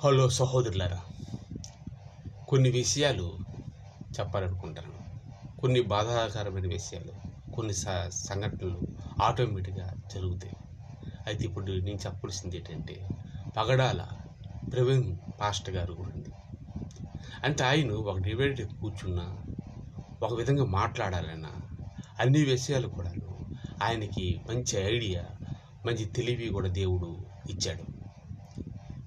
Hello సహోదరులారా కొన్ని విషయాలు చెప్పాలనుకుంటాను. కొన్ని బాధాకరమైన విషయాలు కొన్ని స సంఘటనలు ఆటోమేటిక్గా జరుగుతాయి. అయితే ఇప్పుడు నేను చెప్పాల్సింది ఏంటంటే పగడాల ప్రవీణ్ పాస్టర్ గారు గురించి అంటే ఆయన ఒక డిబేట్ కూర్చున్న ఒక విధంగా మాట్లాడాలన్నా అన్ని విషయాలు కూడా ఆయనకి మంచి ఐడియా మంచి తెలివి కూడా దేవుడు ఇచ్చాడు.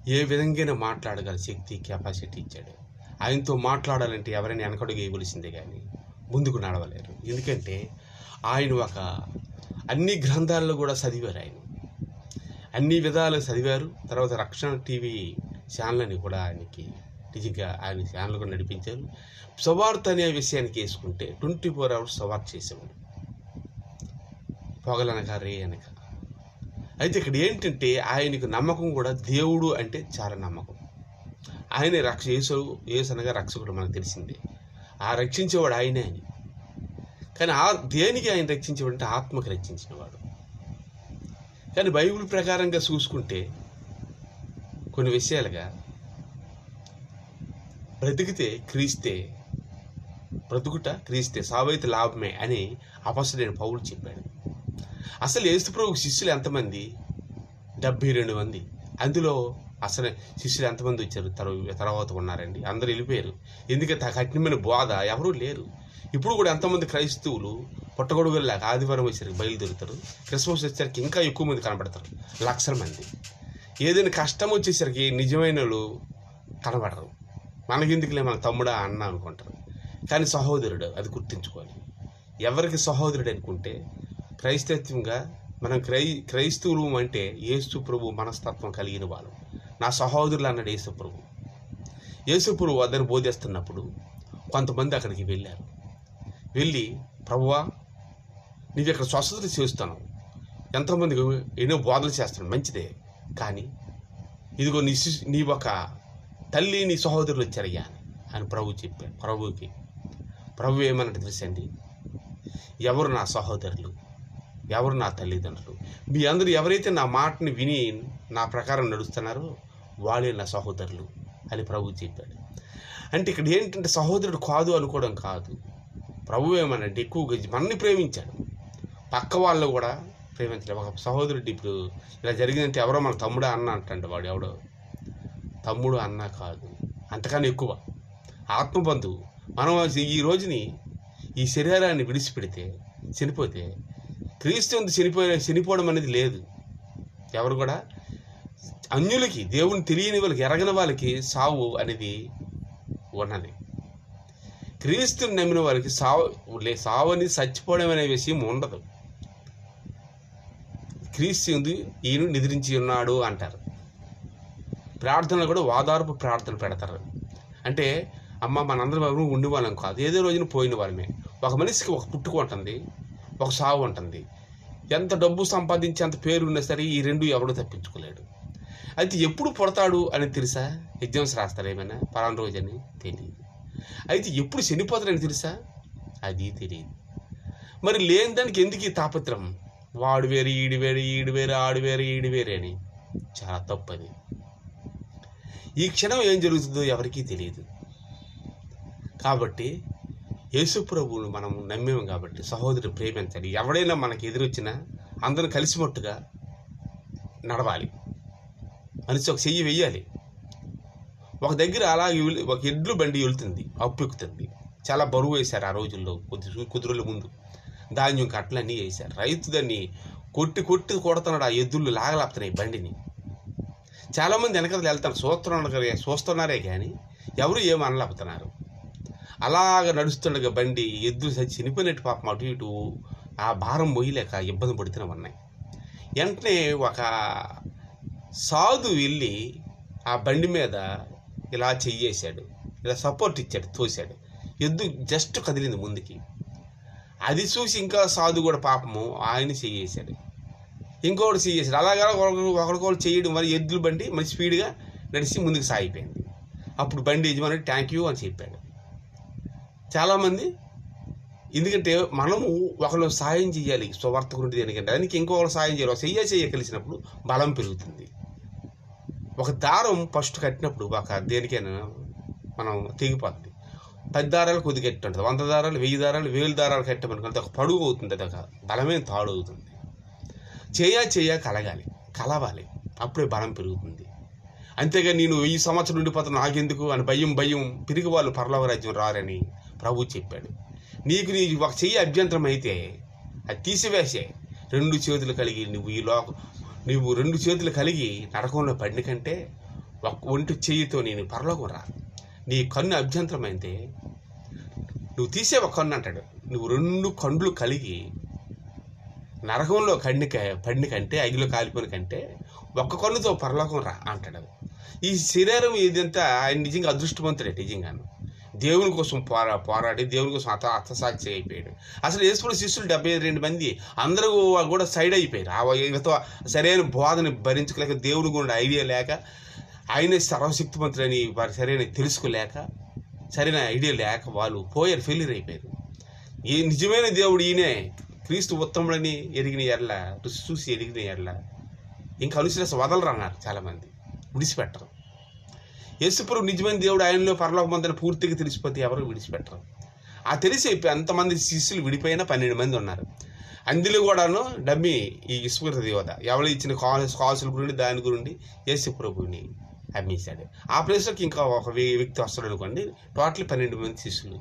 ఏ విధంగా మాట్లాడగల శక్తి కెపాసిటీ ఇచ్చాడు. ఆయనతో మాట్లాడాలంటే ఎవరైనా వెనకడుగు వేయవలసిందే కానీ ముందుకు నడవలేరు. ఎందుకంటే ఆయన ఒక అన్ని గ్రంథాల్లో కూడా చదివారు ఆయన. అన్ని విధాలు చదివారు. తర్వాత రక్షణ టీవీ ఛానల్ అని కూడా ఆయనకి నిజంగా ఆయన ఛానల్ కూడా నడిపించారు. సువార్త అనే విషయానికి వేసుకుంటే ట్వంటీ ఫోర్ అవర్స్ సువార్త చేసేవాడు. పొగలనక రే అనక అయితే ఇక్కడ ఏంటంటే ఆయనకు నమ్మకం కూడా దేవుడు అంటే చాలా నమ్మకం. ఆయన రక్ష యేసు అనగా రక్షకుడు మనకు తెలిసిందే. ఆ రక్షించేవాడు ఆయనే అని. కానీ ఆ దేనికి ఆయన రక్షించేవాడు అంటే ఆత్మకు రక్షించినవాడు. కానీ బైబిల్ ప్రకారంగా చూసుకుంటే కొన్ని విషయాలుగా బ్రతికితే క్రీస్తే బ్రతుకుట క్రీస్తే సావైతే లాభమే అని అపసరైన పౌరులు చెప్పాడు. అసలు ఏసుప్రభు శిష్యులు ఎంతమంది? డెబ్బై రెండు మంది. అందులో అసలు శిష్యులు ఎంతమంది వచ్చారు తర్వాత ఉన్నారండి. అందరూ వెళ్ళిపోయారు. ఎందుకంటే ఆ కఠినమైన బోధ. ఎవరూ లేరు. ఇప్పుడు కూడా ఎంతమంది క్రైస్తవులు పుట్టగొడుగులాగా ఆదివారం వచ్చేసరికి బయలుదేరుతారు. క్రిస్మస్ వచ్చేసరికి ఇంకా ఎక్కువ మంది కనబడతారు. లక్షల మంది. ఏదైనా కష్టం వచ్చేసరికి నిజమైన వాళ్ళు కనబడరు. మనకెందుకులే మన తమ్ముడా అన్న అనుకుంటారు. కానీ సహోదరుడు అది గుర్తుంచుకోవాలి. ఎవరికి సహోదరుడు అనుకుంటే క్రైస్తత్వంగా మనం క్రై క్రైస్తవులు అంటే యేసు ప్రభు మనస్తత్వం కలిగిన వాళ్ళు. నా సహోదరులు అన్నాడు యేసు ప్రభు. యేసు ప్రభు అందరు బోధిస్తున్నప్పుడు కొంతమంది అక్కడికి వెళ్ళారు. వెళ్ళి ప్రభువా నీవు ఇక్కడ స్వస్థత చేస్తాను ఎంతోమందికి ఎన్నో బోధలు చేస్తాను మంచిదే. కానీ ఇదిగో నీ శిశు నీ ఒక తల్లి నీ సహోదరులు వచ్చారయ్యా అని. అని ప్రభు చెప్పాడు. ప్రభువుకి ప్రభు ఏమన్నట్టు తెలుసండి? ఎవరు నా సహోదరులు? ఎవరు నా తల్లిదండ్రులు? మీ అందరూ ఎవరైతే నా మాటని విని నా ప్రకారం నడుస్తున్నారో వాళ్ళే నా సహోదరులు అని ప్రభు చెప్పాడు. అంటే ఇక్కడ ఏంటంటే సహోదరుడు కాదు అనుకోవడం కాదు. ప్రభు ఏమనంటే ఎక్కువగా మనల్ని ప్రేమించాడు. పక్క వాళ్ళు కూడా ప్రేమించలేదు. ఒక సహోదరుడు ఇప్పుడు ఇలా జరిగిందంటే ఎవరో మన తమ్ముడు అన్న అంటాడు వాడు ఎవడో. తమ్ముడు అన్న కాదు. అంతకన్నా ఎక్కువ. ఆత్మబంధువు. మనం ఈ రోజుని ఈ శరీరాన్ని విడిచిపెడితే చనిపోతే క్రీస్తు అందు చనిపోయే చనిపోవడం అనేది లేదు. ఎవరు కూడా? అన్యులకి దేవుని తెలియని వాళ్ళకి ఎరగని వాళ్ళకి సావు అనేది ఉన్నది. క్రీస్తుని నమ్మిన వారికి సావు లే సావు అనేది చచ్చిపోవడం అనే విషయం ఉండదు. క్రీస్తు ఈయన నిద్రించి ఉన్నాడు అంటారు. ప్రార్థనలు కూడా వాదార్పు ప్రార్థన పెడతారు. అంటే అమ్మ మనందరం ఎవరు ఉండేవాళ్ళం కాదు. ఏదో రోజున పోయిన వాళ్ళమే ఒక మనిషికి ఒక పుట్టుకుంటుంది ఒక సావు ఉంటుంది. ఎంత డబ్బు సంపాదించి అంత పేరు ఉన్నా సరే ఈ రెండు ఎవడు తప్పించుకోలేడు. అయితే ఎప్పుడు పుడతాడు అని తెలుసా? ఎగ్జామ్స్ రాస్తారు ఏమైనా? పలానా రోజని తెలియదు అయితే ఎప్పుడు చనిపోతారని తెలుసా? అది తెలియదు మరి లేని దానికి ఎందుకు ఈ తాపత్రం వాడు వేరు ఈడు వేరు ఈడు వేరు ఆడు వేరు ఈడు వేరే అని. చాలా తప్పది. ఈ క్షణం ఏం జరుగుతుందో ఎవరికీ తెలియదు కాబట్టి యేసు ప్రభువును మనం నమ్మేము కాబట్టి సహోదరి ప్రేమించాలి ఎవడైనా మనకి ఎదురొచ్చినా అందరం కలిసిమట్టుగా నడవాలి. మనిషి ఒక చెయ్యి వెయ్యాలి. ఒక దగ్గర అలాగే ఒక ఎడ్లు బండి వెళుతుంది అప్పెక్కుతుంది. చాలా బరువు వేశారు ఆ రోజుల్లో కొద్ది కుదురుల ముందు. ధాన్యం కట్టలన్నీ వేశారు. రైతు దాన్ని కొట్టి కొట్టి కొడుతున్నాడు ఆ ఎద్దులు లాగలాపుతున్నాయి బండిని. చాలామంది వెనకలు వెళ్తారు చూస్తున్నారు చూస్తున్నారే కానీ ఎవరు ఏం అనలేపుతున్నారు అలాగ నడుస్తుండగా బండి ఎద్దులు చచ్చి చనిపోయినట్టు పాపం అటు ఇటు ఆ భారం పోయలేక ఇబ్బంది పడుతూనే వెంటనే ఒక సాధు వెళ్ళి ఆ బండి మీద ఇలా చెయ్యేశాడు. ఇలా సపోర్ట్ ఇచ్చాడు తోశాడు. ఎద్దు జస్ట్ కదిలింది ముందుకి. అది చూసి ఇంకా సాధు కూడా పాపము ఆయన చెయ్యేశాడు. ఇంకొకటి చెయ్యేశాడు. అలాగా ఒకరు ఒకరికొకరు చేయడం మరి ఎద్దులు బండి మంచి స్పీడ్గా నడిచి ముందుకు సాగిపోయింది. అప్పుడు బండి యజమాని థ్యాంక్ యూ అని చెప్పాడు. చాలామంది ఎందుకంటే మనము ఒకరు సాయం చేయాలి స్వార్థకుడు దేనికంటే. దానికి ఇంకొకరు సాయం చేయాలి. చెయ్య చెయ్య కలిసినప్పుడు బలం పెరుగుతుంది. ఒక దారం ఫస్ట్ కట్టినప్పుడు ఒక దేనికైనా మనం తెగిపోతుంది. పది దారాలు కొద్ది కట్టి ఉంటుంది వంద దారాలు వెయ్యి దారాలు వేలు దారాలు కట్టామనుకో అది ఒక పడుగు అవుతుంది. అది ఒక బలమైన తాడు అవుతుంది. చేయ చేయా కలగాలి. కలవాలి. అప్పుడే బలం పెరుగుతుంది. అంతేగా నేను వెయ్యి సంవత్సరం ఉండిపోతాను నాకెందుకు? అని భయం భయం. పిరిగి వాళ్ళు పరలోక రాజ్యం రారని. ప్రభు చెప్పాడు. నీకు నీ ఒక చెయ్యి అభ్యంతరం అయితే అది తీసివేసే. రెండు చేతులు కలిగి నువ్వు ఈ లోక నువ్వు రెండు చేతులు కలిగి నరకంలో పడిన కంటే ఒక ఒంటి చెయ్యితో నేను పరలోకం రా. నీ కన్ను అభ్యంతరం అయితే నువ్వు తీసే ఒక కన్ను అంటాడు. నువ్వు రెండు కండ్లు కలిగి నరకంలో కన్నిక పడిన కంటే అగిలో కాలిపోయిన కంటే ఒక్క కన్నుతో పరలోకం రా అంటాడు. ఈ శరీరం ఇదంతా ఆయన నిజంగా అదృష్టవంతుడే నిజంగాను. దేవుని కోసం పోరా పోరాడి దేవుని కోసం అత అర్థసాక్షి అయిపోయాడు. అసలు వేసుకుని శిష్యులు డెబ్బై రెండు మంది అందరూ కూడా సైడ్ అయిపోయారు. ఆ సరైన బోధన భరించుకోలేక దేవుని గురించి ఐడియా లేక ఆయనే సర్వశక్తిమంతుడని వారి సరైన తెలుసుకోలేక సరైన ఐడియా లేక వాళ్ళు పోయారు ఫెయిల్యూర్ అయిపోయారు. ఈ నిజమైన దేవుడు ఈయనే. క్రీస్తు ఉత్తముడని ఎరిగిన ఎర్ల రుచి చూసి ఎరిగిన ఎడల. ఇంకా అనుసరిస్తే వదలరు అన్నారు చాలామంది. విడిచిపెట్టరు యేసుప్రభు నిజమైన దేవుడు ఆయనలో పరలోకమందని పూర్తిగా తెలిసిపోతే ఎవరు విడిచిపెట్టరు. ఆ తెలిసి ఎంతమంది శిష్యులు విడిపోయినా పన్నెండు మంది ఉన్నారు. అందులో కూడాను డమ్మి ఈ ఇసుకృత దేవత ఎవరు ఇచ్చిన కాసు కాసుల గురించి దాని గురించి యేసు ప్రభుని అమ్మేశాడు. ఆ ప్లేస్లోకి ఇంకా ఒక వ్యక్తి వస్తాడు అనుకోండి టోటల్ పన్నెండు మంది శిష్యులు.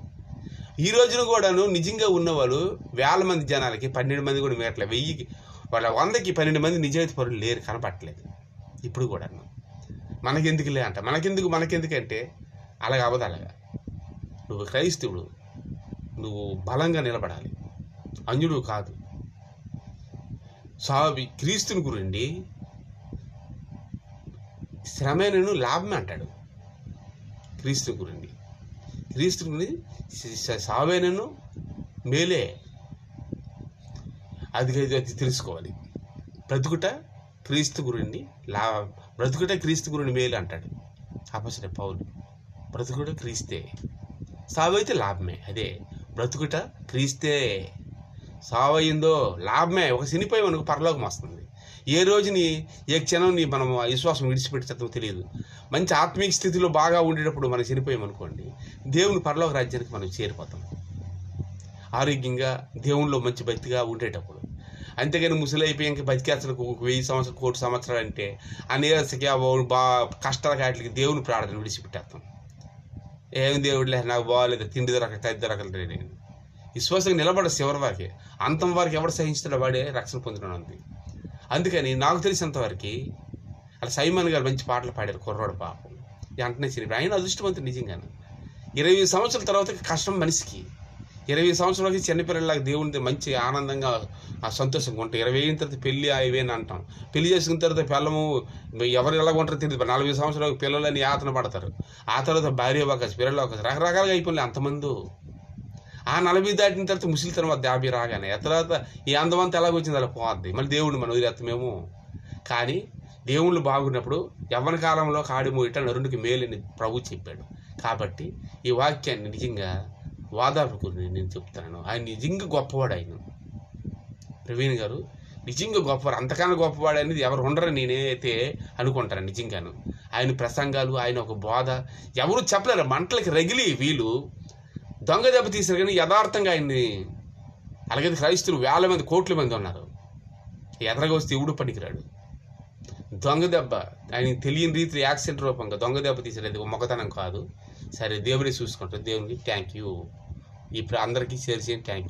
ఈ రోజున కూడాను నిజంగా ఉన్నవాళ్ళు వేల మంది జనాలకి పన్నెండు మంది కూడా మేట్ల వెయ్యికి వాళ్ళ వందకి పన్నెండు మంది నిజాయితీ పరులు లేరు కనపట్టలేదు ఇప్పుడు కూడాను. మనకెందుకులే అంట. మనకెందుకు మనకెందుకంటే అలాగ అవ్వదు అలాగా. నువ్వు క్రైస్తవుడు నువ్వు బలంగా నిలబడాలి. అంజుడు కాదు. సావి క్రీస్తుని గురండి శ్రమేనను లాభమే అంటాడు. క్రీస్తు గురండి క్రీస్తు గురించి సావేనను మేలే. అది అది తెలుసుకోవాలి. బ్రతుకుట క్రీస్తు గురుని లా బ్రతుకుట క్రీస్తు గురుని మేలు అంటాడు. అపసర పౌలు బ్రతుకుట క్రీస్తే. సావైతే లాభమే అదే బ్రతుకుట క్రీస్తే. సావయిందో లాభమే ఒక శనిపోయి మనకు పరలోకం వస్తుంది. ఏ రోజుని ఏ క్షణం నీ మనం విశ్వాసం విడిచిపెట్టేదో తెలియదు. మంచి ఆత్మీయ స్థితిలో బాగా ఉండేటప్పుడు మనం చనిపోయాం అనుకోండి దేవుని పరలోక రాజ్యానికి మనం చేరిపోతాం. ఆరోగ్యంగా దేవునిలో మంచి భక్తిగా ఉండేటప్పుడు. అంతేగాని ముసలి అయిపోయాక బతికేస్తలకు ఒక వెయ్యి సంవత్సరం కోటి సంవత్సరాలు అంటే ఆ నీరసకి ఆ బా కష్టాల కాటికి దేవుని ప్రార్థన విడిచిపెట్టేస్తాం. ఏం లేదు నాకు బాగాలేదు తిండి దొరక తది దొరకలేదు నేను. విశ్వాసంగా నిలబడ చివరి వారికి. అంతం వారికి ఎవడు సహించడం వాడే రక్షణ పొందడం ఉంది అందుకని నాకు తెలిసినంతవరకు అలా సైమాన్ గారు మంచి పాటలు పాడారు కుర్రోడు పాపం. వెంటనే చిరిపి ఆయన అదృష్టవంతుడు నిజంగానే. ఇరవై సంవత్సరాల తర్వాత కష్టం మనిషికి. ఇరవై సంవత్సరాలకి చిన్నపిల్లలకి దేవుని మంచి ఆనందంగా ఆ సంతోషంగా ఉంటాయి ఇరవై అయిన తర్వాత పెళ్ళి అవి అని అంటాం. పెళ్ళి చేసుకున్న తర్వాత పిల్లము ఎవరు ఎలా ఉంటారో తెలియదు. నలభై సంవత్సరాలకు పిల్లలని యాతన పడతారు. ఆ తర్వాత భార్య అవకాశం పిల్లలు అవకాశం రకరకాలుగా అయిపోయింది అంతమంది. ఆ నలభై దాటిన తర్వాత ముసలితనం వద్ద యాభై రాగానే ఆ తర్వాత ఈ అందమంతా ఎలాగ వచ్చింది? అలా పోద్ది. మళ్ళీ దేవుడిని మనం వదిలేస్తామేమో కానీ దేవుళ్ళు బాగున్నప్పుడు యవ్వన కాలంలో కాడి మోయట నరునికి మేలని ప్రభు చెప్పాడు. కాబట్టి ఈ వాక్యాన్ని నిజంగా వాదాపుకు నేను చెప్తాను. ఆయన నిజంగా గొప్పవాడు ఆయన. ప్రవీణ్ గారు నిజంగా గొప్పవాడు అంతకన్నా గొప్పవాడు అనేది ఎవరు ఉండరు నేనైతే అనుకుంటాను నిజంగాను. ఆయన ప్రసంగాలు ఆయన ఒక బోధ ఎవరు చెప్పలేరు. మంటలకి రగిలి వీళ్ళు దొంగ దెబ్బ తీశారు కానీ యథార్థంగా ఆయన్ని అలాగే క్రైస్తులు వేల మంది కోట్ల మంది ఉన్నారు. ఎదరగొస్తే ఎవడు పనికిరాడు? దొంగ దెబ్బ. ఆయనకి తెలియని రీతి యాక్సిడెంట్ రూపంగా దొంగ దెబ్బ తీసేది అది మొక్కతనం కాదు. సరే దేవుడే చూసుకుంటాడు. దేవునికి థ్యాంక్ యూ ఇప్పుడు అందరికీ షేర్ చేయండి. Thank you